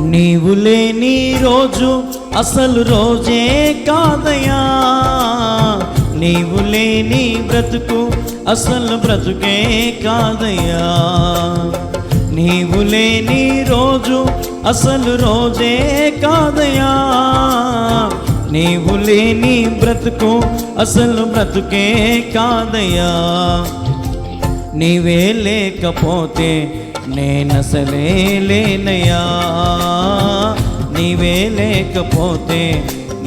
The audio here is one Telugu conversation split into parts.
నీవు లేని రోజు అసలు రోజే కాదయా నీవు లేని బ్రతుకు అసలు బ్రతుకే కాదయ్యా. నీవు లేని రోజు అసలు రోజే కాదయా నీవు లేని బ్రతుకు అసలు బ్రతుకే కాదయ్యా. నీవే లేకపోతే నేనసలే లేనయ్యా నీవే లేకపోతే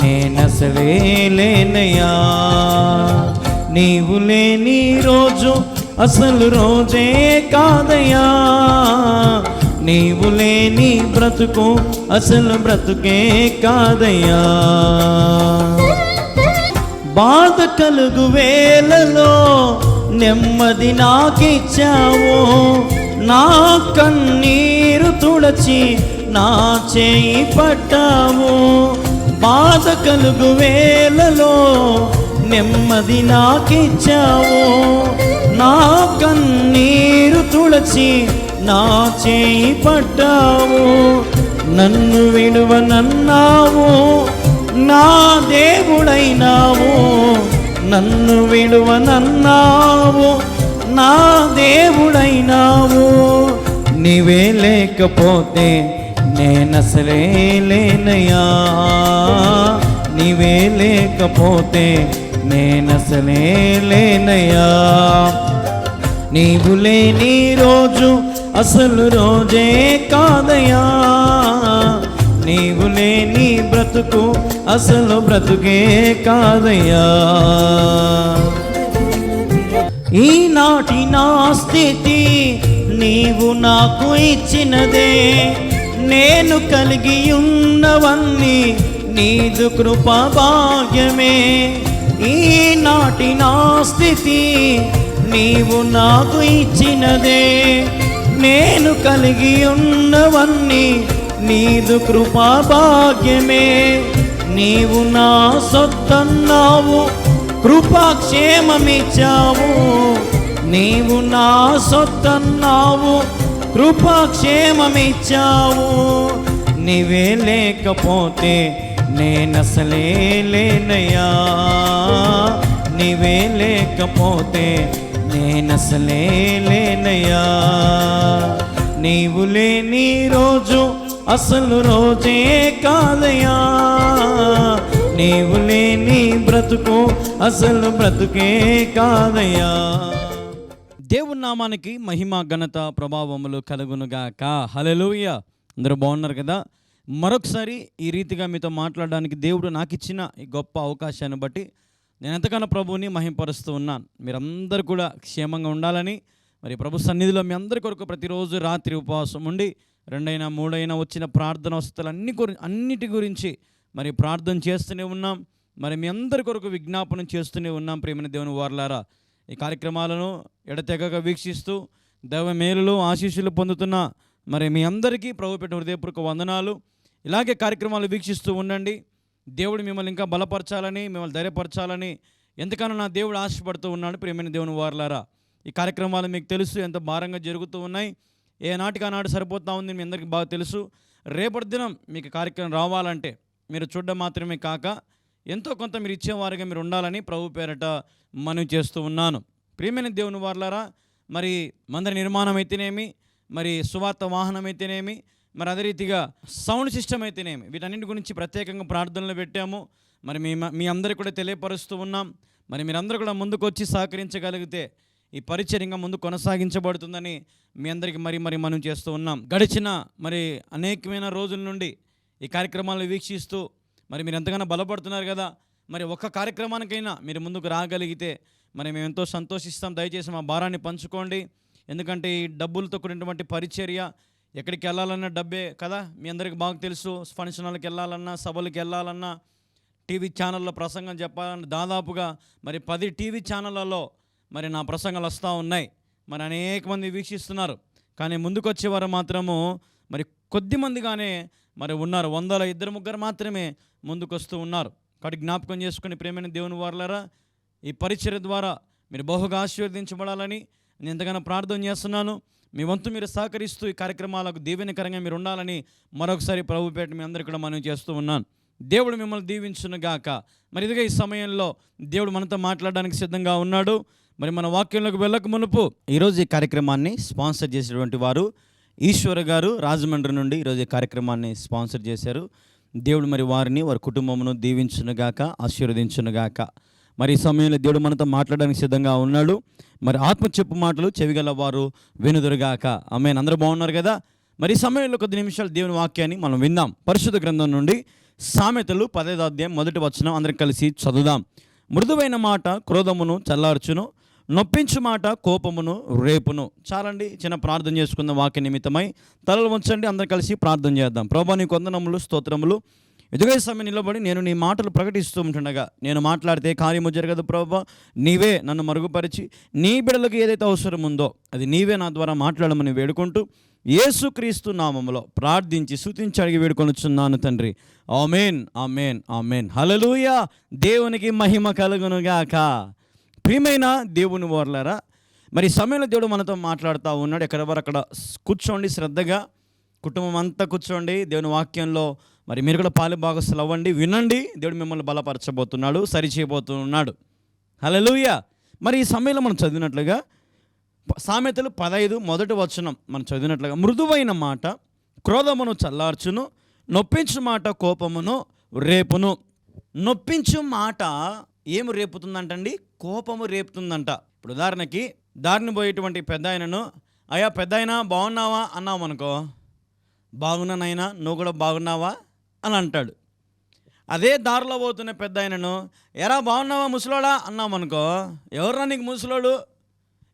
నేనసలే లేనయ్యా నీవు లేని రోజు అసలు రోజే కాదయ్యా నీవు లేని బ్రతుకు అసలు బ్రతుకే కాదయ్యా బాధ కలుగు వేలలో నెమ్మది నాకిచ్చావు? నా కన్నీరు తుడచి నా చేయి పట్టావు. బాధ కలుగు వేలలో నెమ్మది నాకిచ్చావు. నా కన్నీరు తుడచి నా చేయి పట్టావు. నన్ను విడువనన్నావు నా దేవుడైనావు. నన్ను విడువనన్నావు. నా దేవుడైనావు. నీవే లేకపోతే నేనసలే లేనయ్యా నీవే లేకపోతే నేనసలే లేనయ్యా నీవు లేని రోజు అసలు రోజే కాదయా నీవు లేని బ్రతుకు అసలు బ్రతుకే కాదయ్యా. ఈనాటి నా స్థితి నీవు నాకు ఇచ్చినదే. నేను కలిగి ఉన్నవన్నీ నీదు కృప భాగ్యమే. ఈనాటి నా స్థితి నీవు నాకు ఇచ్చినదే. నేను కలిగి ఉన్నవన్నీ నీదు కృపా భాగ్యమే. నీవు నా సొత్తన్నావు. కృపాక్షేమమిచ్చావు. నీవు నా సొత్తన్నావు. కృపాక్షేమమిచ్చావు. నీవే లేకపోతే నేనసలే లేనయ్యా నీవే లేకపోతే నేనసలే లేనయ్యా నీవు లేని రోజు అసలు రోజే కాదయ్యా. నీవు లేని బ్రతుకు అసలు బ్రతుకే కాదయ్యా. దేవుని నామానికి మహిమ ఘనత ప్రభావములు కలుగునుగాక. హల్లెలూయ. అందరూ బాగున్నారు కదా? మరొకసారి ఈ రీతిగా మీతో మాట్లాడడానికి దేవుడు నాకు ఇచ్చిన ఈ గొప్ప అవకాశాన్ని బట్టి నేను ఎంతగానో ప్రభువుని మహింపరుస్తూ ఉన్నాను. మీరందరూ కూడా క్షేమంగా ఉండాలని మరి ప్రభు సన్నిధిలో మీ అందరి కొరకు ప్రతిరోజు రాత్రి ఉపవాసం ఉండి రెండైనా మూడైనా వచ్చిన ప్రార్థన వస్తువులు అన్ని గురి అన్నిటి గురించి మరి ప్రార్థన చేస్తూనే ఉన్నాం. మరి మీ అందరి కొరకు విజ్ఞాపన చేస్తూనే ఉన్నాం ప్రేమని దేవుని వారలారా. ఈ కార్యక్రమాలను ఎడతెగక వీక్షిస్తూ దైవ మేలులు ఆశీస్సులు పొందుతున్న మరి మీ అందరికీ ప్రభు పెట్టిన హృదయపూర్వక వందనాలు. ఇలాగే కార్యక్రమాలు వీక్షిస్తూ ఉండండి. దేవుడు మిమ్మల్ని ఇంకా బలపరచాలని మిమ్మల్ని ధైర్యపరచాలని ఎంతకన్నా నా దేవుడు ఆశపడుతూ ఉన్నాడు ప్రేమైన దేవుని వారలారా. ఈ కార్యక్రమాలు మీకు తెలుసు ఎంత భారంగా జరుగుతూ ఉన్నాయి. ఏ నాటికి ఆనాడు సరిపోతా ఉంది మీ అందరికీ బాగా తెలుసు. రేపటి దినం మీకు కార్యక్రమం రావాలంటే మీరు చూడడం మాత్రమే కాక ఎంతో కొంత మీరు ఇచ్చేవారుగా మీరు ఉండాలని ప్రభు పేరట మనవి చేస్తూ ఉన్నాను. ప్రియమైన దేవుని వార్లారా మరి మందిర నిర్మాణం అయితేనేమి మరి సువార్త వాహనం అయితేనేమి మరి అదే రీతిగా సౌండ్ సిస్టమ్ అయితేనేమి వీటన్నిటి గురించి ప్రత్యేకంగా ప్రార్థనలు పెట్టాము. మరి మీ మీ అందరికీ కూడా తెలియపరుస్తూ ఉన్నాం. మరి మీరందరూ కూడా ముందుకు వచ్చి సహకరించగలిగితే ఈ పరిచయం ఇంకా ముందు కొనసాగించబడుతుందని మీ అందరికీ మరి మరి మనం చేస్తూ ఉన్నాం. గడిచిన మరి అనేకమైన రోజుల నుండి ఈ కార్యక్రమాలను వీక్షిస్తూ మరి మీరు ఎంతగానో బలపడుతున్నారు కదా మరి ఒక్క కార్యక్రమానికైనా మీరు ముందుకు రాగలిగితే మరి మేము ఎంతో సంతోషిస్తాం. దయచేసి మా భారాన్ని పంచుకోండి. ఎందుకంటే ఈ డబ్బులతో కూడినటువంటి పరిచర్య ఎక్కడికి వెళ్ళాలన్నా డబ్బే కదా మీ అందరికీ బాగా తెలుసు. ఫంక్షన్లకు వెళ్ళాలన్నా సభలకు వెళ్ళాలన్నా టీవీ ఛానల్లో ప్రసంగం చెప్పాలని దాదాపుగా మరి పది టీవీ ఛానళ్ళలో మరి నా ప్రసంగాలు వస్తూ ఉన్నాయి. మరి అనేక మంది వీక్షిస్తున్నారు. కానీ ముందుకు వచ్చేవారు మాత్రము మరి కొద్ది మందిగానే మరి ఉన్నారు. వందల ఇద్దరు ముగ్గురు మాత్రమే ముందుకు వస్తూ ఉన్నారు. కాబట్టి జ్ఞాపకం చేసుకుని ప్రేమైన దేవుని వారులరా ఈ పరిచయ ద్వారా మీరు బహుగా ఆశీర్వదించబడాలని నేను ఎంతగానో ప్రార్థన చేస్తున్నాను. మీ వంతు మీరు సహకరిస్తూ ఈ కార్యక్రమాలకు దీవెనకరంగా మీరు ఉండాలని మరొకసారి ప్రభుపేట మీ అందరికీ కూడా మనం చేస్తూ ఉన్నాను. దేవుడు మిమ్మల్ని దీవించును గాక. మరి ఇదిగా ఈ సమయంలో దేవుడు మనతో మాట్లాడడానికి సిద్ధంగా ఉన్నాడు. మరి మన వాక్యంలోకి వెళ్ళక మునుపు ఈరోజు ఈ కార్యక్రమాన్ని స్పాన్సర్ చేసినటువంటి వారు ఈశ్వర్ గారు రాజమండ్రి నుండి ఈరోజు ఈ కార్యక్రమాన్ని స్పాన్సర్ చేశారు. దేవుడు మరి వారిని వారి కుటుంబమును దీవించునుగాక ఆశీర్వదించునుగాక. మరి ఈ సమయంలో దేవుడు మనతో మాట్లాడడానికి సిద్ధంగా ఉన్నాడు. మరి ఆత్మ చెప్పు మాటలు చెవిగల వారు వినుదురుగాక. ఆమె అందరూ బాగున్నారు కదా? మరి సమయంలో కొద్ది నిమిషాలు దేవుని వాక్యాన్ని మనం విందాం. పరిశుద్ధ గ్రంథం నుండి సామెతలు పదైదు అధ్యాయం మొదటి వచనం అందరం కలిసి చదువుదాం. మృదువైన మాట క్రోధమును చల్లార్చును నొప్పించు మాట కోపమును రేపును. చాలండి చిన్న ప్రార్థన చేసుకున్న వాక్య నిమిత్తమై. తలలు ఉంచండి అందరం కలిసి ప్రార్థన చేద్దాం. ప్రభా నీ కొందనములు స్తోత్రములు. ఎదుగే సమయం నిలబడి నేను నీ మాటలు ప్రకటిస్తూ ఉంటుండగా నేను మాట్లాడితే కార్యము జరగదు ప్రభా. నీవే నన్ను మరుగుపరిచి నీ బిడలకు ఏదైతే అవసరం ఉందో అది నీవే నా ద్వారా మాట్లాడమని వేడుకుంటూ యేసుక్రీస్తు నామములో ప్రార్థించి శుతించి అడిగి వేడుకొనుచున్నాను తండ్రి. Amen amen amen. హలలుయా దేవునికి మహిమ కలుగునుగాక. ప్రియమైన దేవుని వార్లారా మరి సమయంలో దేవుడు మనతో మాట్లాడుతూ ఉన్నాడు. ఎక్కడ వారు అక్కడ కూర్చోండి శ్రద్ధగా. కుటుంబం అంతా కూర్చోండి. దేవుని వాక్యంలో మరి మీరు కూడా పాలు భాగస్తులు అవ్వండి వినండి. దేవుడు మిమ్మల్ని బలపరచబోతున్నాడు సరిచేయబోతున్నాడు. హలలుయ మరి ఈ సమయంలో మనం చదివినట్లుగా సామెతలు పదైదు మొదటి వచనం మనం చదివినట్లుగా మృదువైన మాట క్రోధమును చల్లార్చును నొప్పించు మాట కోపమును రేపును. నొప్పించు మాట ఏమి రేపుతుందంటండి? కోపము రేపుతుందంట. ఇప్పుడు ఉదాహరణకి దారిని పోయేటువంటి పెద్ద ఆయనను అయ్యా పెద్ద అయినా బాగున్నావా? అన్నావు అనుకో బాగున్నానైనా నువ్వు కూడా బాగున్నావా? అని అంటాడు. అదే దారిలో పోతున్న పెద్ద ఆయనను ఎరా బాగున్నావా ముసలోడా? అన్నామనుకో ఎవర్రా నీకు ముసలోడు?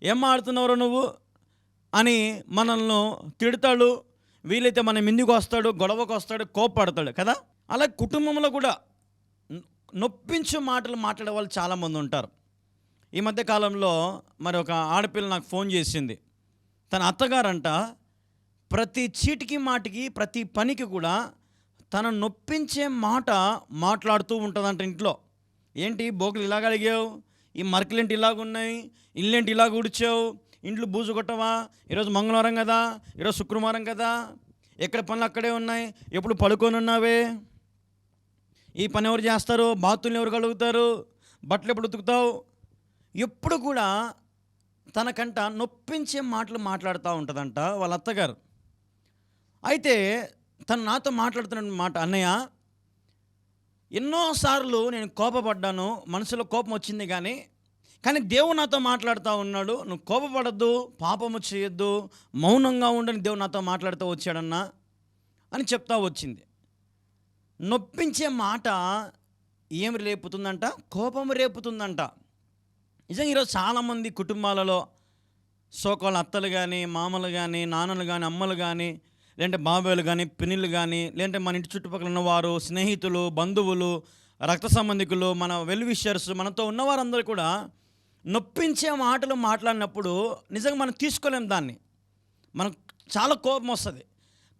ఏం మాడుతున్నావురా నువ్వు? అని మనల్ని తిడతాడు. వీలైతే మన మిందికి వస్తాడు గొడవకు వస్తాడు కోప్పడతాడు కదా? అలా కుటుంబంలో కూడా నొప్పించు మాటలు మాట్లాడే వాళ్ళు చాలామంది ఉంటారు. ఈ మధ్య కాలంలో మరి ఒక ఆడపిల్ల నాకు ఫోన్ చేసింది. తన అత్తగారంట ప్రతి చీటికి మాటికి ప్రతి పనికి కూడా తన నొప్పించే మాట మాట్లాడుతూ ఉంటుందంట ఇంట్లో. ఏంటి? బోకులు ఇలాగ అడిగావు? ఈ మరకలేంటి ఇలాగున్నాయి? ఇల్లేంటి ఇలాగ ఊడ్చావు? ఇంట్లో బూజు కొట్టవా? ఈరోజు మంగళవారం కదా? ఈరోజు శుక్రవారం కదా? ఎక్కడ పనులు అక్కడే ఉన్నాయి? ఎప్పుడు పడుకొని ఉన్నావే? ఈ పని ఎవరు చేస్తారు? బాతుల్ని ఎవరు కలుగుతారు బట్టలు ఎప్పుడు ఉతుకుతావు? ఎప్పుడు కూడా తనకంట నొప్పించే మాటలు మాట్లాడుతూ ఉంటుందంట వాళ్ళ అత్తగారు. అయితే తను నాతో మాట్లాడుతున్న మాట అన్నయ్య ఎన్నోసార్లు నేను కోపపడ్డాను మనసులో కోపం వచ్చింది కానీ కానీ దేవుడు నాతో మాట్లాడుతూ ఉన్నాడు నువ్వు కోపపడద్దు పాపము చేయొద్దు మౌనంగా ఉండని దేవుడు నాతో మాట్లాడుతూ వచ్చాడన్నా అని చెప్తా వచ్చింది. నొప్పించే మాట ఏం రేపుతుందంట? కోపం రేపుతుందంట. నిజంగా ఈరోజు చాలామంది కుటుంబాలలో సోకాల అత్తలు కానీ మామలు కానీ నాన్నలు కానీ అమ్మలు కానీ లేదంటే బాబాయిలు కానీ పిన్నిలు కానీ లేదంటే మన ఇంటి చుట్టుపక్కల ఉన్నవారు స్నేహితులు బంధువులు రక్త సంబంధికులు మన వెల్విషర్స్ మనతో ఉన్నవారందరూ కూడా నొప్పించే మాటలు మాట్లాడినప్పుడు నిజంగా మనం తీసుకోలేం దాన్ని. మనకు చాలా కోపం వస్తుంది.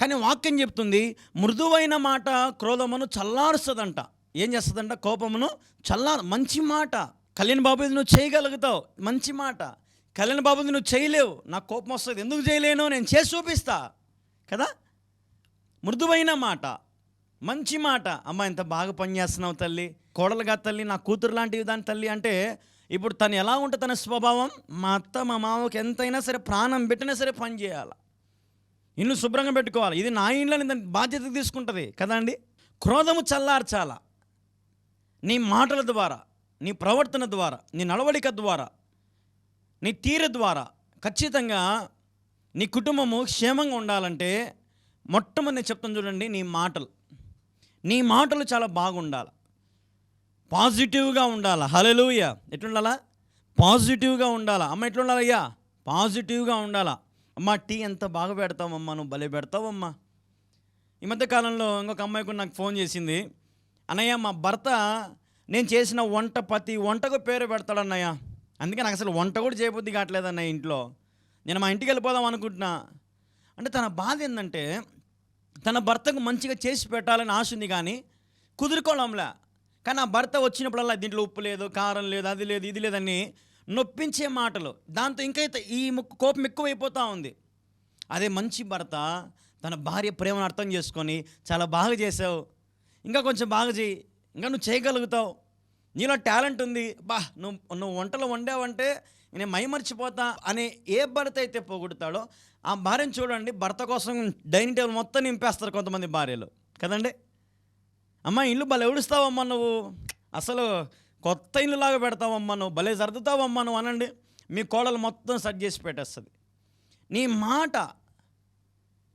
కానీ వాక్యం చెప్తుంది మృదువైన మాట క్రోధమును చల్లారుస్తుందంట. ఏం చేస్తుందంట? కోపమును చల్లారు మంచి మాట కళ్యాణ్ బాబు నువ్వు చేయగలుగుతావు. మంచి మాట. కళ్యాణ్ బాబు నువ్వు చేయలేవు. నాకు కోపం వస్తుంది. ఎందుకు చేయలేను? నేను చేసి చూపిస్తా. కదా? మృదువైన మాట. మంచి మాట. అమ్మ ఎంత బాగా పనిచేస్తున్నావు తల్లి. కోడలుగా తల్లి నా కూతురు లాంటివి దాని తల్లి అంటే ఇప్పుడు తను ఎలా ఉంటుంది తన స్వభావం మా అత్త మా మామకి ఎంతైనా సరే ప్రాణం పెట్టినా సరే పని చేయాలి. ఇల్లు శుభ్రంగా పెట్టుకోవాలి. ఇది నా ఇంట్లో దాని బాధ్యత తీసుకుంటుంది. కదా అండి? క్రోధము చల్లార్చాల. నీ మాటల ద్వారా. నీ ప్రవర్తన ద్వారా నీ నడవడిక ద్వారా నీ తీరు ద్వారా ఖచ్చితంగా నీ కుటుంబము క్షేమంగా ఉండాలంటే మొట్టమొదటి చెప్తాను చూడండి నీ మాటలు. నీ మాటలు చాలా బాగుండాలి. పాజిటివ్గా ఉండాలి. హలలుయ ఎట్లుండాలా? పాజిటివ్గా ఉండాలా. అమ్మ ఎట్లుండాలయ్యా పాజిటివ్గా ఉండాలా. అమ్మ టీ ఎంత బాగా పెడతావమ్మా? నువ్వు భలే పెడతావమ్మా. ఈ మధ్య కాలంలో ఇంకొక అమ్మాయి కూడా నాకు ఫోన్ చేసింది. అన్నయ్య మా భర్త నేను చేసిన వంట ప్రతి వంటకు పేరు పెడతాడన్నయ్య. అందుకే నాకు అసలు వంట కూడా చేయబుద్ధి కావట్లేదు ఇంట్లో. నేను మా ఇంటికి వెళ్ళిపోదాం అనుకుంటున్నా. అంటే తన బాధ ఏంటంటే తన భర్తకు మంచిగా చేసి పెట్టాలని ఆశ ఉంది కానీ కుదురుకోవడంలా. కానీ ఆ భర్త వచ్చినప్పుడల్లా దీంట్లో ఉప్పు లేదు కారం లేదు అది లేదు ఇది లేదని నొప్పించే మాటలు. దాంతో ఇంకా ఈ ముక్కు కోపం ఎక్కువైపోతూ ఉంది. అదే మంచి భర్త తన భార్య ప్రేమను అర్థం చేసుకొని చాలా బాగా చేసావు. ఇంకా కొంచెం బాగా చేయి ఇంకా నువ్వు చేయగలుగుతావు. నీలో టాలెంట్ ఉంది. బా నువ్వు నువ్వు వంటలు వండావంటే నేను మైమర్చిపోతా అనే ఏ భర్త అయితే పోగొడతాడో ఆ భార్యను చూడండి భర్త కోసం డైనింగ్ టేబుల్ మొత్తం నింపేస్తారు కొంతమంది భార్యలు. కదండి? అమ్మా ఇల్లు భలే ఉడుస్తావమ్మా నువ్వు. అసలు కొత్త ఇల్లు లాగా పెడతావమ్మా నువ్వు. భలే సర్దుతావమ్మా నువ్వు అనండి. మీ కోడలు మొత్తం సెట్ చేసి పెట్టేస్తుంది. నీ మాట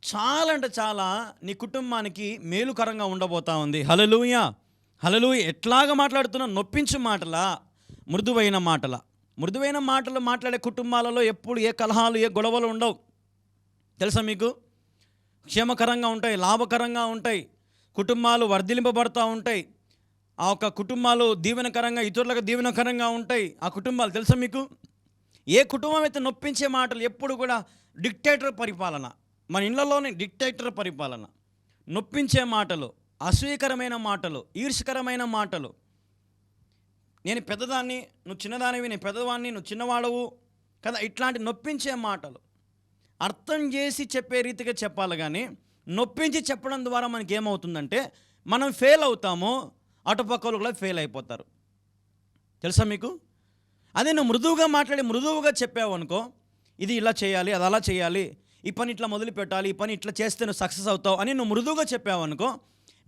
చాలా అంటే చాలా నీ కుటుంబానికి మేలుకరంగా ఉండబోతా ఉంది. హలలుయ హలలు ఎట్లాగ మాట్లాడుతున్నా నొప్పించు మాటలా మృదువైన మాటల. మృదువైన మాటలు మాట్లాడే కుటుంబాలలో ఎప్పుడు ఏ కలహాలు ఏ గొడవలు ఉండవు. తెలుసా మీకు? క్షేమకరంగా ఉంటాయి లాభకరంగా ఉంటాయి కుటుంబాలు వర్ధిలింపబడుతూ ఉంటాయి. ఆ యొక్క కుటుంబాలు దీవెనకరంగా ఇతరులకు దీవెనకరంగా ఉంటాయి. ఆ కుటుంబాలు తెలుసా మీకు? ఏ కుటుంబం అయితే నొప్పించే మాటలు ఎప్పుడు కూడా డిక్టేటర్ పరిపాలన మన ఇళ్ళలోనే డిక్టేటర్ పరిపాలన. నొప్పించే మాటలు అసూయకరమైన మాటలు ఈర్షకరమైన మాటలు. నేను పెద్దదాన్ని నువ్వు చిన్నదానివి నేను పెద్దవాడిని నువ్వు చిన్నవాడవు కదా? ఇట్లాంటి నొప్పించే మాటలు. అర్థం చేసి చెప్పే రీతిగా చెప్పాలి కానీ నొప్పించి చెప్పడం ద్వారా మనకి ఏమవుతుందంటే మనం ఫెయిల్ అవుతాము అటుపక్కలు కూడా ఫెయిల్ అయిపోతారు. తెలుసా మీకు? అదే నువ్వు మృదువుగా మాట్లాడి మృదువుగా చెప్పావు అనుకో ఇది ఇలా చేయాలి అది అలా చేయాలి ఈ పని ఇట్లా మొదలు పెట్టాలి ఈ పని ఇట్లా చేస్తే నువ్వు సక్సెస్ అవుతావు అని నువ్వు మృదువుగా చెప్పావు అనుకో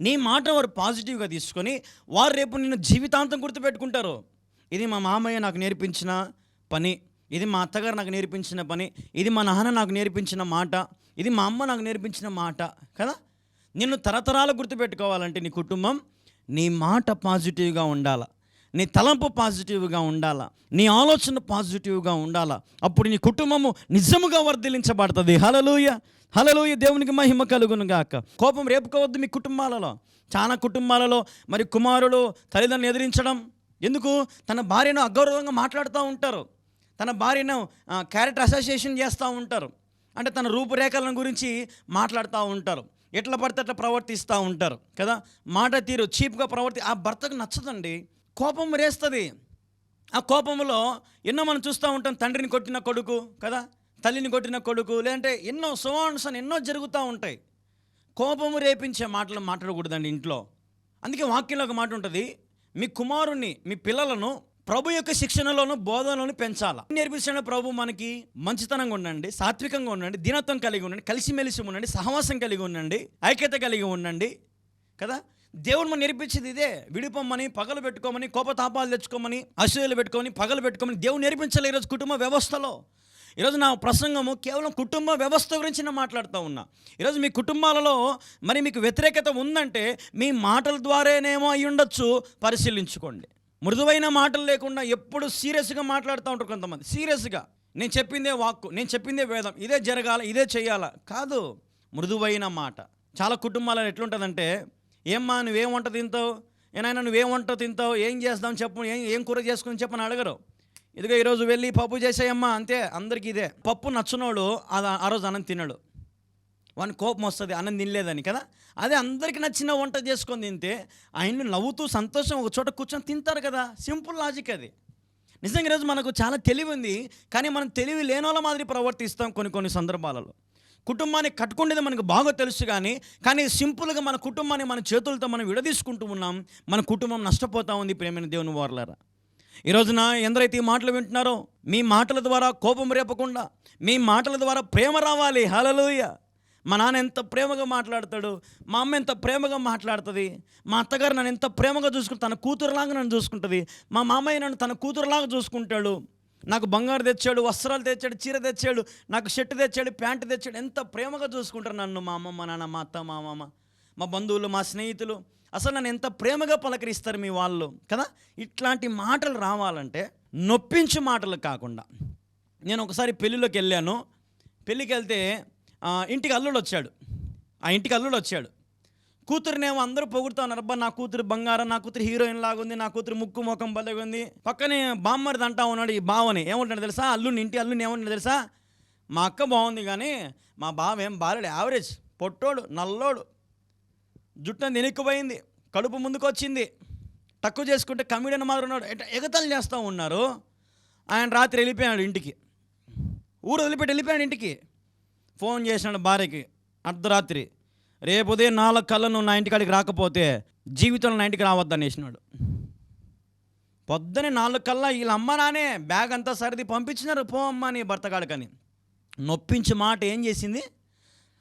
నీ మాట వారు పాజిటివ్గా తీసుకొని వారు రేపు నిన్ను జీవితాంతం గుర్తుపెట్టుకుంటారు. ఇది మా మామయ్య నాకు నేర్పించిన పని ఇది మా అత్తగారు నాకు నేర్పించిన పని ఇది మా నాన్న నాకు నేర్పించిన మాట ఇది మా అమ్మ నాకు నేర్పించిన మాట కదా? నిన్ను తరతరాలు గుర్తుపెట్టుకోవాలంటే నీ కుటుంబం నీ మాట పాజిటివ్గా ఉండాలా. నీ తలంపు పాజిటివ్గా ఉండాలా? నీ ఆలోచన పాజిటివ్గా ఉండాలా? అప్పుడు నీ కుటుంబము నిజముగా వర్ధిలించబడుతుంది హలలుయ హలలుయ దేవునికి మహిమ కలుగును గాక కోపం రేపుకోవద్దు మీ కుటుంబాలలో. చాలా కుటుంబాలలో మరి కుమారుడు తల్లిదండ్రులు ఎదిరించడం. ఎందుకు? తన భార్యను అగౌరవంగా మాట్లాడుతూ ఉంటారు. తన భార్యను క్యారెక్టర్ అసోసియేషన్ చేస్తూ ఉంటారు. అంటే తన రూపురేఖలను గురించి మాట్లాడుతూ ఉంటారు. ఎట్లా పడితే అట్లా ప్రవర్తిస్తూ ఉంటారు. కదా? మాట తీరు చీప్గా ప్రవర్తి ఆ భర్తకు నచ్చదండి. కోపం రేస్తుంది. ఆ కోపంలో ఎన్నో మనం చూస్తూ ఉంటాం తండ్రిని కొట్టిన కొడుకు కదా తల్లిని కొట్టిన కొడుకు లేదంటే ఎన్నో సువాన్స్ అని ఎన్నో జరుగుతూ ఉంటాయి. కోపము రేపించే మాటలు మాట్లాడకూడదండి ఇంట్లో. అందుకే వాక్యంలో ఒక మాట ఉంటుంది మీ కుమారుణ్ణి మీ పిల్లలను ప్రభు యొక్క శిక్షణలోను బోధనలోను పెంచాలా? నేర్పించిన ప్రభు మనకి? మంచితనంగా ఉండండి సాత్వికంగా ఉండండి దీనత్వం కలిగి ఉండండి కలిసిమెలిసి ఉండండి సహవాసం కలిగి ఉండండి ఐక్యత కలిగి ఉండండి కదా? దేవుడు మనం నేర్పించేది ఇదే. విడిపోమని పగలు పెట్టుకోమని కోపతాపాలు తెచ్చుకోమని అసూయలు పెట్టుకోమని పగలు పెట్టుకోమని దేవుడు నేర్పించలే ఈరోజు కుటుంబ వ్యవస్థలో. ఈరోజు నా ప్రసంగము కేవలం కుటుంబ వ్యవస్థ గురించి నేను మాట్లాడుతూ ఉన్నా. ఈరోజు మీ కుటుంబాలలో మరి మీకు వ్యతిరేకత ఉందంటే మీ మాటల ద్వారానేమో అయి ఉండొచ్చు పరిశీలించుకోండి. మృదువైన మాటలు లేకుండా ఎప్పుడు సీరియస్గా మాట్లాడుతూ ఉంటారు కొంతమంది. సీరియస్గా. నేను చెప్పిందే వాక్కు నేను చెప్పిందే వేదం ఇదే జరగాల ఇదే చేయాలా. కాదు మృదువైన మాట. చాలా కుటుంబాలలో ఎట్లుంటుందంటే ఏమ్మా నువ్వేం వంట తింటావు? ఏనాయన నువ్వేం వంట తింటావు? ఏం చేస్తాం చెప్పు ఏం ఏం కూర చేసుకుని చెప్పని అడగరు. ఇదిగో ఈరోజు వెళ్ళి పప్పు చేసాయమ్మా అంతే అందరికీ ఇదే. పప్పు నచ్చినోడు అది ఆ రోజు అన్నం తినడు. వాని కోపం వస్తుంది అన్నం తినలేదని కదా? అదే అందరికీ నచ్చిన వంట చేసుకొని తింటే ఆయన్ని నవ్వుతూ సంతోషం ఒక చోట కూర్చొని తింటారు కదా? సింపుల్ లాజిక్ అది. నిజంగా ఈరోజు మనకు చాలా తెలివి ఉంది కానీ మనం తెలివి లేనోళ్ళ మాదిరి ప్రవర్తిస్తాం కొన్ని కొన్ని సందర్భాలలో. కుటుంబాన్ని కట్టుకునేది మనకు బాగా తెలుసు కానీ కానీ సింపుల్గా మన కుటుంబాన్ని మన చేతులతో మనం విడదీసుకుంటూ ఉన్నాం మన కుటుంబం నష్టపోతా ఉంది ప్రేమైన దేవుని వారలారా. ఈ రోజున ఎందరైతే ఈ మాటలు వింటున్నారో మీ మాటల ద్వారా కోపం రేపకుండా మీ మాటల ద్వారా ప్రేమ రావాలి. హలలోయ మా నాన్న ఎంత ప్రేమగా మాట్లాడతాడు మా అమ్మ ఎంత ప్రేమగా మాట్లాడుతుంది మా అత్తగారు నన్ను ఎంత ప్రేమగా చూసుకుంటు తన కూతురులాగా నన్ను చూసుకుంటుంది మా మామయ్య నన్ను తన కూతురులాగా చూసుకుంటాడు. నాకు బంగారు తెచ్చాడు వస్త్రాలు తెచ్చాడు చీర తెచ్చాడు నాకు షర్ట్ తెచ్చాడు ప్యాంట్ తెచ్చాడు. ఎంత ప్రేమగా చూసుకుంటారు నన్ను మా అమ్మమ్మ నాన్న మా అత్త మా మామ మా బంధువులు మా స్నేహితులు. అసలు నన్ను ఎంత ప్రేమగా పలకరిస్తారు మీ వాళ్ళు కదా? ఇట్లాంటి మాటలు రావాలంటే నొప్పించు మాటలు కాకుండా. నేను ఒకసారి పెళ్ళిలోకి వెళ్ళాను. పెళ్ళికి వెళ్తే ఇంటికి అల్లుడు వచ్చాడు. ఆ ఇంటికి అల్లుడు వచ్చాడు. కూతురునేమో అందరూ పొగుడుతా ఉన్నారు అబ్బా నా కూతురు బంగారం నా కూతురు హీరోయిన్ లాగా ఉంది నా కూతురు ముక్కు ముఖం బలగా ఉంది. పక్కనే బామ్మరిది అంటా ఉన్నాడు ఈ బావని. ఏమంటాడు తెలుసా? అల్లుని ఇంటి అల్లుని ఏమంటాడు తెలుసా? మా అక్క బాగుంది కానీ మా బావ ఏం బాలేడు. యావరేజ్ పొట్టోడు నల్లోడు. జుట్టు వెనక్కిపోయింది కడుపు ముందుకు వచ్చింది తక్కువ చేసుకుంటే కమిడియన్ మాత్రం ఉన్నాడు. ఎగతలు చేస్తూ ఉన్నారు. ఆయన రాత్రి వెళ్ళిపోయాడు ఇంటికి. ఊరు వదిలిపెట్టి వెళ్ళిపోయాడు ఇంటికి. ఫోన్ చేసినాడు భార్యకి. అర్ధరాత్రి. రేపు ఉదయం నాలుగు కళ్ళ నువ్వు నా ఇంటికాడికి రాకపోతే జీవితంలో నా ఇంటికి రావద్దని వేసినాడు. పొద్దునే నాలుగు కల్లా వీళ్ళ అమ్మ నానే బ్యాగ్ అంతా సరిది పంపించినారు పో అమ్మ నీ భర్తగాడికని నొప్పించి మాట ఏం చేసింది?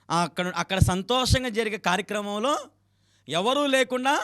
అక్కడ అక్కడ సంతోషంగా జరిగే కార్యక్రమంలో ఎవరూ లేకుండా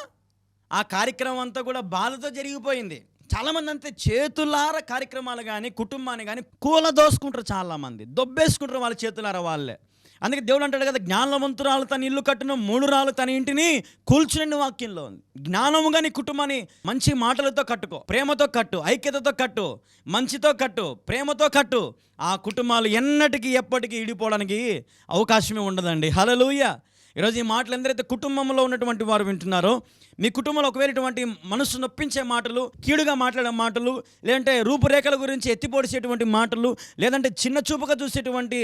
ఆ కార్యక్రమం అంతా కూడా బాధతో జరిగిపోయింది. చాలామంది అంతే చేతులార కార్యక్రమాలు కానీ కుటుంబాన్ని కానీ కూల దోసుకుంటారు చాలామంది. దొబ్బేసుకుంటారు వాళ్ళ చేతులార వాళ్ళే. అందుకే దేవుడు అంటాడు కదా జ్ఞానవంతురాలు తన ఇల్లు కట్టిన మూడు రాళ్ళు తన ఇంటిని కూల్చుని వాక్యంలో జ్ఞానముగా నీ కుటుంబాన్ని మంచి మాటలతో కట్టుకో ప్రేమతో కట్టు ఐక్యతతో కట్టు మంచితో కట్టు ప్రేమతో కట్టు. ఆ కుటుంబాలు ఎన్నటికీ ఎప్పటికీ ఇడిపోవడానికి అవకాశమే ఉండదండి. హలలుయ్యా ఈరోజు ఈ మాటలు ఎందరైతే కుటుంబంలో ఉన్నటువంటి వారు వింటున్నారో మీ కుటుంబంలో ఒకవేళ ఇటువంటి మనసు నొప్పించే మాటలు కీడుగా మాట్లాడే మాటలు లేదంటే రూపురేఖల గురించి ఎత్తిపోడిసేటువంటి మాటలు లేదంటే చిన్న చూపుగా చూసేటువంటి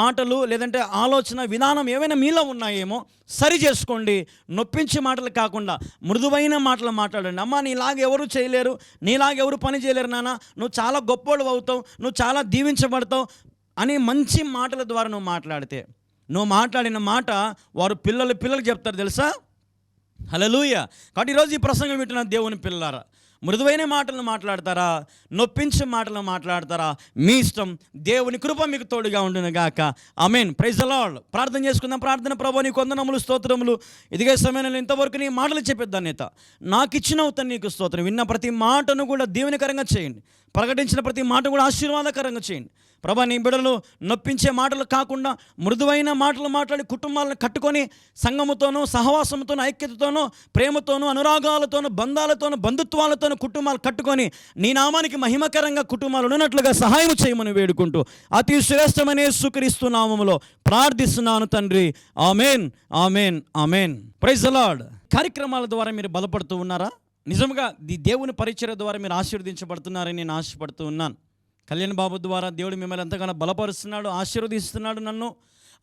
మాటలు లేదంటే ఆలోచన విధానం ఏవైనా మీలో ఉన్నాయేమో సరి చేసుకోండి. నొప్పించే మాటలు కాకుండా మృదువైన మాటలు మాట్లాడండి. అమ్మా నీలాగెవరు చేయలేరు? నీలాగెవరు పని చేయలేరు నాన్న? నువ్వు చాలా గొప్పోళ్ళు అవుతావు నువ్వు చాలా దీవించబడతావు అని మంచి మాటల ద్వారా నువ్వు మాట్లాడితే నువ్వు మాట్లాడిన మాట వారు పిల్లలు పిల్లలు చెప్తారు తెలుసా? హలలుయ కాబట్టి ఈరోజు ఈ ప్రసంగం వింటున్న దేవుని పిల్లలారా మృదువైన మాటలను మాట్లాడతారా? నొప్పించే మాటలను మాట్లాడతారా? మీ ఇష్టం. దేవుని కృప మీకు తోడుగా ఉండును గాక. అమేన్ ప్రైజ్ అలాడ్ ప్రార్థన చేసుకుందాం. ప్రార్థన ప్రభు నీ కొందనములు స్తోత్రములు. ఇదిగే సమయంలో ఇంతవరకు నీ మాటలు చెప్పేద్దాం నేత. నాకు ఇచ్చిన అవుతాను నీకు స్తోత్రం. విన్న ప్రతి మాటను కూడా దీవెనకరంగా చేయండి. ప్రకటించిన ప్రతి మాట కూడా ఆశీర్వాదకరంగా చేయండి. ప్రభా నీ బిడలు నొప్పించే మాటలు కాకుండా మృదువైన మాటలు మాట్లాడి కుటుంబాలను కట్టుకొని సంగముతోనూ సహవాసంతోనూ ఐక్యతతోనూ ప్రేమతోనూ అనురాగాలతోనూ బంధాలతోనూ బంధుత్వాలతోనూ కుటుంబాలు కట్టుకొని నీ నామానికి మహిమకరంగా కుటుంబాలు ఉన్నట్లుగా సహాయం చేయమని వేడుకుంటూ అతి శ్రేష్టమనే సుకరిస్తు నామములో ప్రార్థిస్తున్నాను తండ్రి. Amen amen amen. ప్రైజ్ అలాడ్ కార్యక్రమాల ద్వారా మీరు బలపడుతూ ఉన్నారా? నిజంగా ఈ దేవుని పరిచయ ద్వారా మీరు ఆశీర్వదించబడుతున్నారని నేను ఆశపడుతూ ఉన్నాను. కళ్యాణ్ బాబు ద్వారా దేవుడు మిమ్మల్ని ఎంతగానో బలపరుస్తున్నాడు ఆశీర్వదిస్తున్నాడు నన్ను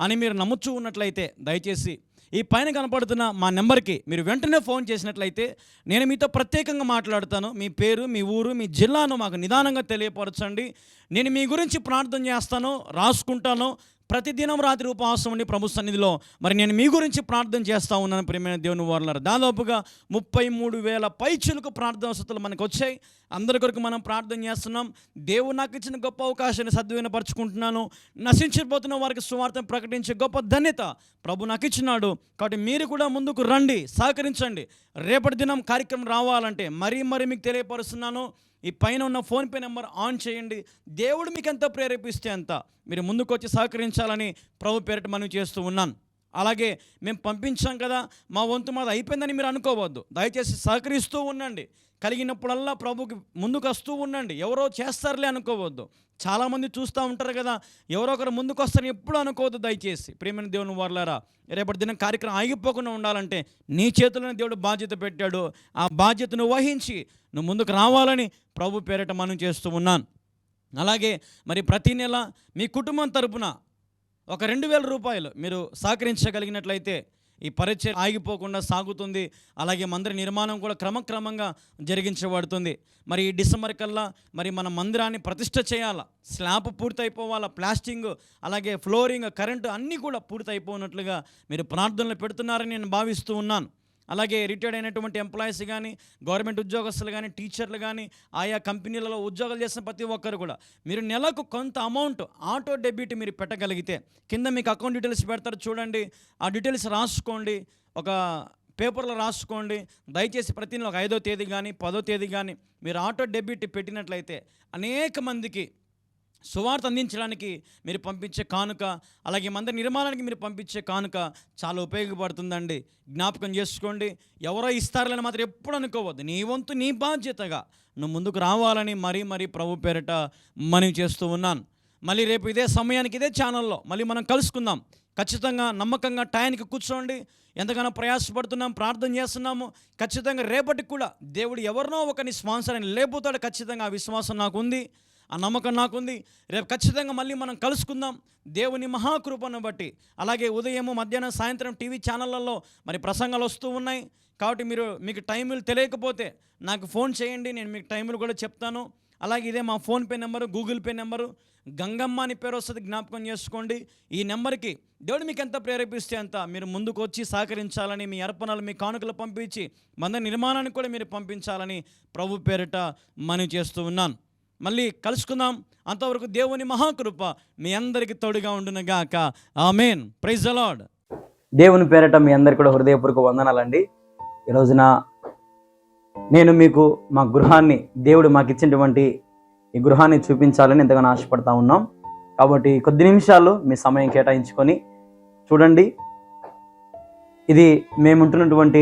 అని మీరు నమ్ముచూ ఉన్నట్లయితే దయచేసి ఈ పైన కనపడుతున్న మా నెంబర్కి మీరు వెంటనే ఫోన్ చేసినట్లయితే నేను మీతో ప్రత్యేకంగా మాట్లాడతాను. మీ పేరు మీ ఊరు మీ జిల్లాను మాకు నిదానంగా తెలియపరచండి. నేను మీ గురించి ప్రార్థన చేస్తాను రాసుకుంటాను. ప్రతిదినం రాత్రి ఉపవాసం ఉండి ప్రభు సన్నిధిలో మరి నేను మీ గురించి ప్రార్థన చేస్తూ ఉన్నాను ప్రియమైన దేవుని వారులారు. దాదాపుగా ముప్పై మూడు వేల పైచులకు ప్రార్థన వసతులు మనకు వచ్చాయి. అందరి కొరకు మనం ప్రార్థన చేస్తున్నాం. దేవుడు నాకు ఇచ్చిన గొప్ప అవకాశాన్ని సద్వినపరచుకుంటున్నాను నశించిపోతున్న వారికి స్వార్థం ప్రకటించే గొప్ప ధన్యత ప్రభు నాకు ఇచ్చినాడు. కాబట్టి మీరు కూడా ముందుకు రండి సహకరించండి. రేపటి దినం కార్యక్రమం రావాలంటే మరీ మరీ మీకు తెలియపరుస్తున్నాను. ఈ పైన ఉన్న ఫోన్పే నెంబర్ ఆన్ చేయండి. దేవుడు మీకు ఎంత ప్రేరేపిస్తే అంత. మీరు ముందుకు వచ్చి సహకరించాలని ప్రభు పేరిట మనం చేస్తూ ఉన్నాను. అలాగే మేము పంపించాం కదా మా వంతు మాది అయిపోయిందని మీరు అనుకోవద్దు. దయచేసి సహకరిస్తూ ఉండండి. కలిగినప్పుడల్లా ప్రభుకి ముందుకు వస్తూ ఉండండి. ఎవరో చేస్తారులే అనుకోవద్దు. చాలామంది చూస్తూ ఉంటారు కదా ఎవరో ఒకరు ముందుకు వస్తారని ఎప్పుడు అనుకోవద్దు దయచేసి. ప్రేమైన దేవుని వర్లారా రేపటి దినం కార్యక్రమం ఆగిపోకుండా ఉండాలంటే నీ చేతులను దేవుడు బాధ్యత పెట్టాడు. ఆ బాధ్యతను వహించి నువ్వు ముందుకు రావాలని ప్రభు పేరిట మనం చేస్తూ ఉన్నాను. అలాగే మరి ప్రతి నెల మీ కుటుంబం తరపున ఒక రెండు వేల రూపాయలు మీరు సహకరించగలిగినట్లయితే ఈ పరిచయం ఆగిపోకుండా సాగుతుంది. అలాగే మందిర నిర్మాణం కూడా క్రమక్రమంగా జరిగించబడుతుంది. మరి ఈ డిసెంబర్ కల్లా మరి మన మందిరాన్ని ప్రతిష్ట చేయాలా? స్లాబ్ పూర్తయిపోవాలా? ప్లాస్టింగ్ అలాగే ఫ్లోరింగ్ కరెంటు అన్నీ కూడా పూర్తయిపోయినట్లుగా మీరు ప్రార్థనలు పెడుతున్నారని నేను భావిస్తూ ఉన్నాను. అలాగే రిటైర్డ్ అయినటువంటి ఎంప్లాయీస్ కానీ గవర్నమెంట్ ఉద్యోగస్తులు కానీ టీచర్లు కానీ ఆయా కంపెనీలలో ఉద్యోగాలు చేసిన ప్రతి ఒక్కరు కూడా మీరు నెలకు కొంత అమౌంట్ ఆటో డెబిట్ మీరు పెట్టగలిగితే కింద మీకు అకౌంట్ డీటెయిల్స్ పెడతారు చూడండి ఆ డీటెయిల్స్ రాసుకోండి ఒక పేపర్లో రాసుకోండి దయచేసి ప్రతి నెల ఒక ఐదో తేదీ కానీ పదో తేదీ కానీ మీరు ఆటో డెబిట్ పెట్టినట్లయితే అనేక మందికి సువార్త అందించడానికి మీరు పంపించే కానుక అలాగే మందిర నిర్మాణానికి మీరు పంపించే కానుక చాలా ఉపయోగపడుతుందండి. జ్ఞాపకం చేసుకోండి. ఎవరో ఇస్తారులని మాత్రం ఎప్పుడు అనుకోవద్దు. నీ వంతు నీ బాధ్యతగా నువ్వు ముందుకు రావాలని మరీ మరీ ప్రభు పేరిట మనవి చేస్తూ ఉన్నాను. మళ్ళీ రేపు ఇదే సమయానికి ఇదే ఛానల్లో మళ్ళీ మనం కలుసుకుందాం. ఖచ్చితంగా నమ్మకంగా టయానికి కూర్చోండి. ఎంతగానో ప్రయాసపడుతున్నాం ప్రార్థన చేస్తున్నాము. ఖచ్చితంగా రేపటికి కూడా దేవుడు ఎవరినో ఒకరిని స్పాన్సర్ అని లేకపోతాడు ఖచ్చితంగా ఆ విశ్వాసం నాకు ఉంది. ఆ నమ్మకం నాకుంది. రేపు ఖచ్చితంగా మళ్ళీ మనం కలుసుకుందాం. దేవుని మహాకృపను బట్టి. అలాగే ఉదయము మధ్యాహ్నం సాయంత్రం టీవీ ఛానళ్ళల్లో మరి ప్రసంగాలు వస్తూ ఉన్నాయి. కాబట్టి మీరు మీకు టైములు తెలియకపోతే నాకు ఫోన్ చేయండి. నేను మీకు టైములు కూడా చెప్తాను. అలాగే ఇదే మా PhonePe number Google Pay number. Gangamma అని పేరు వస్తుంది జ్ఞాపకం చేసుకోండి. ఈ నెంబర్కి దేవుడు మీకు ఎంత ప్రేరేపిస్తే అంత మీరు ముందుకు వచ్చి సహకరించాలని మీ అర్పణలు మీ కానుకలు పంపించి మంద నిర్మాణానికి కూడా మీరు పంపించాలని ప్రభు పేరిట మనవి చేస్తూ ఉన్నాను. మళ్ళీ కలుసుకుందాం. అంతవరకు దేవుని మహాకృప మీ అందరికీ తోడుగా ఉండునగాక. ఆమెన్. ప్రైజ్ అలాడ్ దేవుని పేరట మీ అందరికి కూడా హృదయపూర్వక వందనాలండి. ఈ రోజున నేను మీకు మా గృహాన్ని దేవుడు మాకు ఇచ్చినటువంటి ఈ గృహాన్ని చూపించాలని ఎంతగానో ఆశపడతా ఉన్నాం. కాబట్టి కొద్ది నిమిషాలు మీ సమయం కేటాయించుకొని చూడండి. ఇది మేముంటున్నటువంటి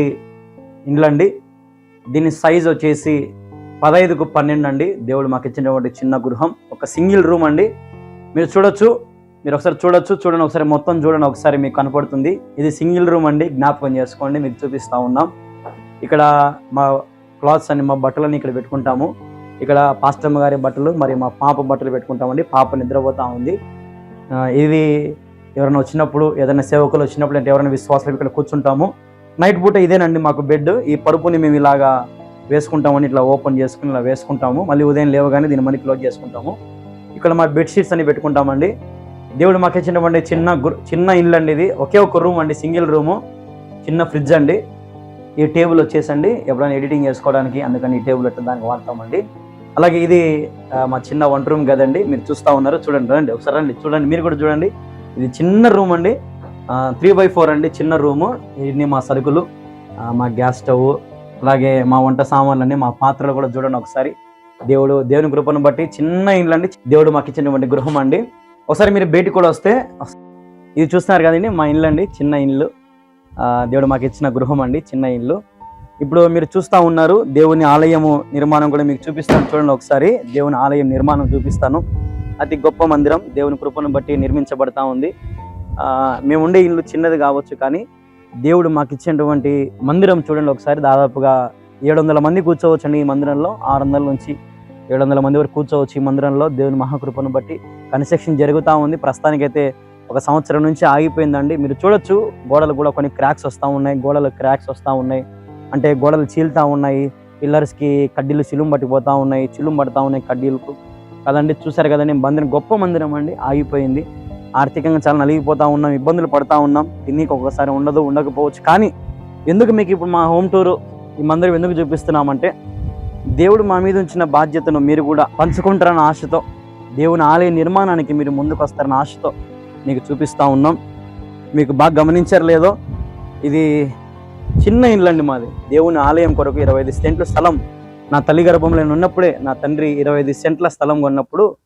ఇండ్లండి. దీని సైజ్ వచ్చేసి పదహైదుకు పన్నెండు అండి దేవుడు మాకు ఇచ్చినటువంటి చిన్న గృహం. ఒక సింగిల్ రూమ్ అండి. మీరు చూడొచ్చు మీరు ఒకసారి చూడొచ్చు చూడండి ఒకసారి మొత్తం చూడండి ఒకసారి మీకు కనపడుతుంది. ఇది సింగిల్ రూమ్ అండి. జ్ఞాపకం చేసుకోండి మీకు చూపిస్తా ఉన్నాం. ఇక్కడ మా క్లాత్స్ అని మా బట్టలని ఇక్కడ పెట్టుకుంటాము. ఇక్కడ పాస్టమ్మ గారి బట్టలు మరి మా పాప బట్టలు పెట్టుకుంటామండి. పాప నిద్రపోతూ ఉంది. ఇది ఎవరైనా వచ్చినప్పుడు ఏదైనా సేవకులు వచ్చినప్పుడు అంటే ఎవరైనా విశ్వాసాలు ఇక్కడ కూర్చుంటాము. నైట్ పూట ఇదేనండి మాకు బెడ్ ఈ పరుపుని మేము ఇలాగా వేసుకుంటామని ఇట్లా ఓపెన్ చేసుకుని ఇలా వేసుకుంటాము. మళ్ళీ ఉదయం లేవగానే దీన్ని మళ్ళీ క్లోజ్ చేసుకుంటాము. ఇక్కడ మా బెడ్షీట్స్ అని పెట్టుకుంటామండి. దేవుడు మాకు ఇచ్చినటువంటి చిన్న చిన్న ఇల్లు అండి ఇది. ఒకే ఒక రూమ్ అండి సింగిల్ రూము. చిన్న ఫ్రిడ్జ్ అండి. ఈ టేబుల్ వచ్చేసండి. ఎప్పుడైనా ఎడిటింగ్ చేసుకోవడానికి అందుకని ఈ టేబుల్ ఎట్లా దానికి వాడతామండి. అలాగే ఇది మా చిన్న వన్ రూమ్ కదండి. మీరు చూస్తూ ఉన్నారు చూడండి. రండి ఒకసారి రండి. చూడండి మీరు కూడా చూడండి. ఇది చిన్న రూమ్ అండి. త్రీ బై ఫోర్ అండి చిన్న రూము. ఇన్ని మా సరుకులు మా గ్యాస్ స్టవ్ అలాగే మా వంట సామాన్లన్నీ మా పాత్రలు కూడా చూడండి ఒకసారి. దేవుడు దేవుని కృపను బట్టి చిన్న ఇండ్లు అండి దేవుడు మాకు ఇచ్చినటువంటి గృహం అండి. ఒకసారి మీరు బయటికి కూడా వస్తే ఇది చూస్తున్నారు కదండి మా ఇల్లు అండి చిన్న ఇల్లు దేవుడు మాకు ఇచ్చిన గృహం అండి చిన్న ఇల్లు ఇప్పుడు మీరు చూస్తూ ఉన్నారు దేవుని ఆలయము నిర్మాణం కూడా మీకు చూపిస్తాను. చూడండి ఒకసారి దేవుని ఆలయం నిర్మాణం చూపిస్తాను. అతి గొప్ప మందిరం దేవుని కృపను బట్టి నిర్మించబడతా ఉంది. మేము ఉండే ఇల్లు చిన్నది కావచ్చు కానీ దేవుడు మాకు ఇచ్చినటువంటి మందిరం చూడండి ఒకసారి. దాదాపుగా ఏడు వందల మంది కూర్చోవచ్చు అండి ఈ మందిరంలో. ఆరు వందల నుంచి ఏడు వందల మంది వరకు కూర్చోవచ్చు ఈ మందిరంలో. దేవుని మహాకృపను బట్టి కన్స్ట్రక్షన్ జరుగుతూ ఉంది. ప్రస్తుతానికైతే ఒక సంవత్సరం నుంచి ఆగిపోయిందండి. మీరు చూడొచ్చు గోడలు కూడా కొన్ని క్రాక్స్ వస్తూ ఉన్నాయి. గోడలు క్రాక్స్ వస్తూ ఉన్నాయి. అంటే గోడలు చీలుతూ ఉన్నాయి. పిల్లర్స్కి కడ్డీలు చిలుం పట్టిపోతూ ఉన్నాయి. చిలుం పడతా ఉన్నాయి కడ్డీలకు. కదండి చూసారు కదండి మందిరం గొప్ప మందిరం అండి. ఆగిపోయింది. ఆర్థికంగా చాలా నలిగిపోతూ ఉన్నాం ఇబ్బందులు పడతా ఉన్నాం. తిన్నీకి ఒక్కొక్కసారి ఉండదు ఉండకపోవచ్చు. కానీ ఎందుకు మీకు ఇప్పుడు మా హోమ్ టూరు ఈ మందిరం ఎందుకు చూపిస్తున్నామంటే దేవుడు మా మీద ఉంచిన బాధ్యతను మీరు కూడా పంచుకుంటారన్న ఆశతో దేవుని ఆలయ నిర్మాణానికి మీరు ముందుకు వస్తారన్న ఆశతో మీకు చూపిస్తూ ఉన్నాం. మీకు బాగా గమనించారు ఇది చిన్న ఇల్లు అండి మాది. దేవుని ఆలయం కొరకు ఇరవై ఐదు సెంట్ల స్థలం. నా తల్లి గర్భంలో నేను ఉన్నప్పుడే నా తండ్రి ఇరవై ఐదు సెంట్ల స్థలం కొన్నప్పుడు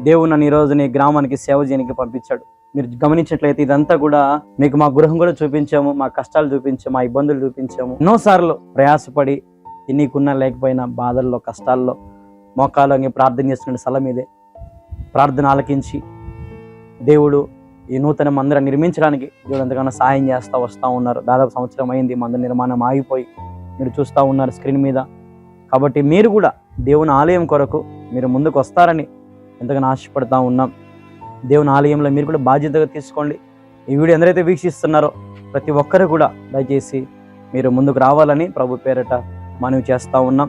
దేవుడు నన్ను ఈరోజు నీ గ్రామానికి సేవ చేయడానికి పంపించాడు. మీరు గమనించినట్లయితే ఇదంతా కూడా మీకు మా గృహం కూడా చూపించాము మా కష్టాలు చూపించాము మా ఇబ్బందులు చూపించాము. ఎన్నోసార్లు ప్రయాసపడి నీకున్నా లేకపోయినా బాధల్లో కష్టాల్లో మోకాలు ప్రార్థన చేస్తున్న స్థలం ఇదే. ప్రార్థన ఆలకించి దేవుడు ఈ నూతన మందిరం నిర్మించడానికి దేవుడు ఎంతగానో సాయం చేస్తూ వస్తూ ఉన్నారు. దాదాపు సంవత్సరం అయింది మందిర నిర్మాణం ఆగిపోయి మీరు చూస్తూ ఉన్నారు స్క్రీన్ మీద. కాబట్టి మీరు కూడా దేవుని ఆలయం కొరకు మీరు ముందుకు వస్తారని ఎంతగానో ఆశపడతా ఉన్నాం. దేవుని ఆలయంలో మీరు కూడా బాధ్యతగా తీసుకోండి. ఈ వీడియో ఎందరైతే వీక్షిస్తున్నారో ప్రతి ఒక్కరు కూడా దయచేసి మీరు ముందుకు రావాలని ప్రభు పేరట మనవి చేస్తూ ఉన్నాం.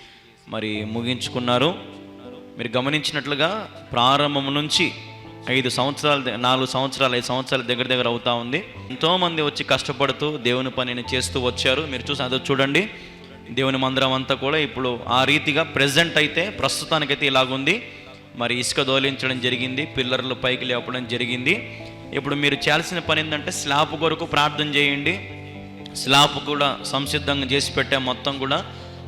మరి ముగించుకున్నారు. మీరు గమనించినట్లుగా ప్రారంభం నుంచి ఐదు సంవత్సరాలు నాలుగు సంవత్సరాలు ఐదు సంవత్సరాల దగ్గర దగ్గర అవుతా ఉంది. ఎంతోమంది వచ్చి కష్టపడుతూ దేవుని పనిని చేస్తూ వచ్చారు. మీరు చూసి అదో చూడండి. దేవుని మందిరం అంతా కూడా ఇప్పుడు ఆ రీతిగా ప్రజెంట్ అయితే ప్రస్తుతానికైతే ఇలాగుంది. మరి ఇసుక దోలించడం జరిగింది పిల్లర్లు పైకి లేపడం జరిగింది. ఇప్పుడు మీరు చేయాల్సిన పని ఏంటంటే స్లాబ్ కొరకు ప్రార్థన చేయండి. స్లాబ్ కూడా సంసిద్ధంగా చేసి పెట్టే మొత్తం కూడా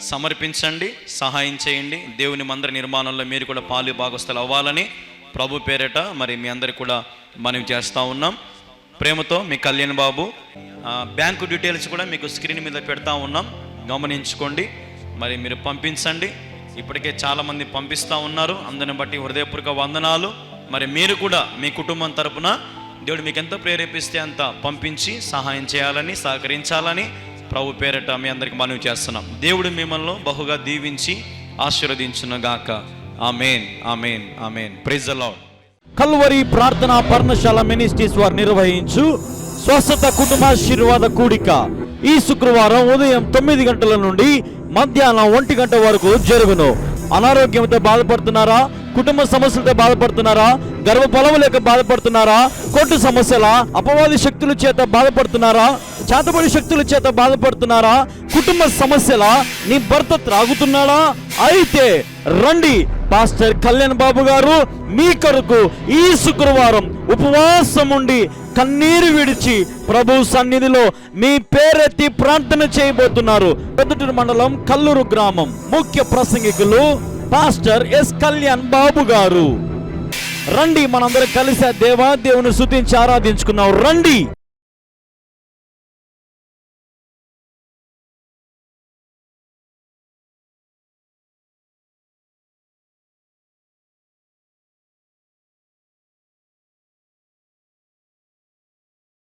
సమర్పించండి సహాయం చేయండి. దేవుని మందిర నిర్మాణంలో మీరు కూడా పాలు భాగస్థలు అవ్వాలని ప్రభు పేరట మరి మీ అందరికి కూడా మనవి చేస్తూ ఉన్నాం. ప్రేమతో మీ కళ్యాణ్ బాబు బ్యాంకు డీటెయిల్స్ కూడా మీకు స్క్రీన్ మీద పెడతా ఉన్నాం. గమనించుకోండి. మరి మీరు పంపించండి. ఇప్పటికే చాలామంది పంపిస్తూ ఉన్నారు. అందరిని బట్టి హృదయపూర్వక వందనాలు. మరి మీరు కూడా మీ కుటుంబం తరపున దేవుడు మీకు ఎంత ప్రేరేపిస్తే అంత పంపించి సహాయం చేయాలని సహకరించాలని ప్రభు పేరట మీ అందరికి మనవి చేస్తున్నాం. దేవుడు మిమ్మల్ని బహుగా దీవించి ఆశీర్వదించునుగాక. Amen amen amen. ప్రైజ్ అలాడ్ కల్వరి ప్రార్థన పర్ణశాల మినిస్ట్రీస్ వారు నిర్వహించు స్వస్థత కుటుంబాశీర్వాద కూడిక. ఈ శుక్రవారం ఉదయం తొమ్మిది గంటల నుండి మధ్యాహ్నం ఒంటి గంట వరకు జరుగును. అనారోగ్యంతో బాధపడుతున్నారా? కుటుంబ సమస్యలతో బాధపడుతున్నారా? గర్భఫలము లేక బాధపడుతున్నారా? కొట్టు సమస్యల అపవాది శక్తుల చేత బాధపడుతున్నారా? చేతబడి శక్తుల చేత బాధపడుతున్నారా? కుటుంబ సమస్యల? నీ భర్త త్రాగుతున్నాడా? అయితే రండి పాస్టర్ కళ్యాణ్ బాబు గారు మీ కొరకు ఈ శుక్రవారం ఉపవాసం ఉండి కన్నీరు విడిచి ప్రభు సన్నిధిలో మీ పేరెత్తి ప్రార్థన చేయబోతున్నారు. పెద్దటూరు మండలం కల్లూరు గ్రామం ముఖ్య ప్రసంగికులు పాస్టర్ ఎస్ కళ్యాణ్ బాబు గారు. రండి మనందరం కలిసి దేవా దేవుని శుతించి ఆరాధించుకున్నాం రండి!